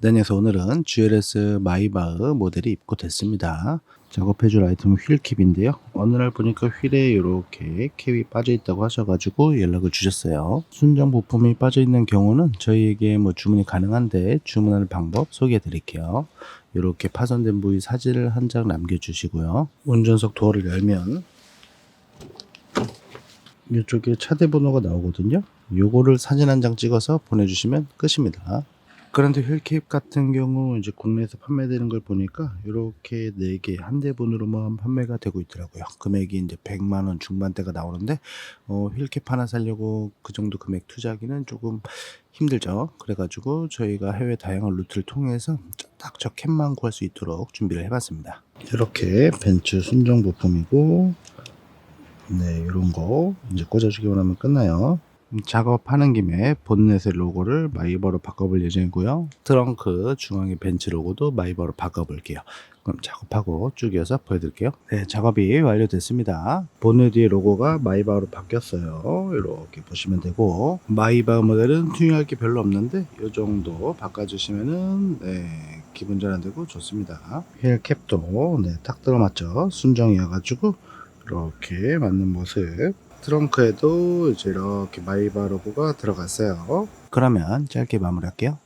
댄에서 오늘은 GLS 마이바흐 모델이 입고됐습니다. 작업해줄 아이템은 휠캡인데요. 어느 날 보니까 휠에 이렇게 캡이 빠져 있다고 하셔가지고 연락을 주셨어요. 순정 부품이 빠져 있는 경우는 저희에게 뭐 주문이 가능한데 주문하는 방법 소개해 드릴게요. 이렇게 파손된 부위 사진을 한 장 남겨주시고요. 운전석 도어를 열면 이쪽에 차대 번호가 나오거든요. 요거를 사진 한 장 찍어서 보내주시면 끝입니다. 그런데 휠캡 같은 경우 이제 국내에서 판매되는 걸 보니까 이렇게 4개 한 대분으로만 판매가 되고 있더라고요. 금액이 이제 100만 원 중반대가 나오는데 어, 휠캡 하나 살려고 그 정도 금액 투자하기는 조금 힘들죠. 그래가지고 저희가 해외 다양한 루트를 통해서 딱 저 캡만 구할 수 있도록 준비를 해봤습니다. 이렇게 벤츠 순정 부품이고 네, 이런 거 이제 꽂아주기만 하면 끝나요. 음, 작업하는 김에 본넷의 로고를 마이버로 바꿔볼 예정이고요. 트렁크 중앙에 벤츠 로고도 마이버로 바꿔볼게요. 그럼 작업하고 쭉 이어서 보여드릴게요. 네, 작업이 완료됐습니다. 본넷 뒤에 로고가 마이바로 바뀌었어요. 이렇게 보시면 되고 마이바 모델은 튜닝할 게 별로 없는데 이 정도 바꿔주시면은 네, 기분 전환되고 좋습니다. 휠 캡도 네, 딱 들어맞죠. 순정이어가지고 이렇게 맞는 모습. 트렁크에도 이제 이렇게 마이바 로고가 들어갔어요. 그러면 짧게 마무리할게요.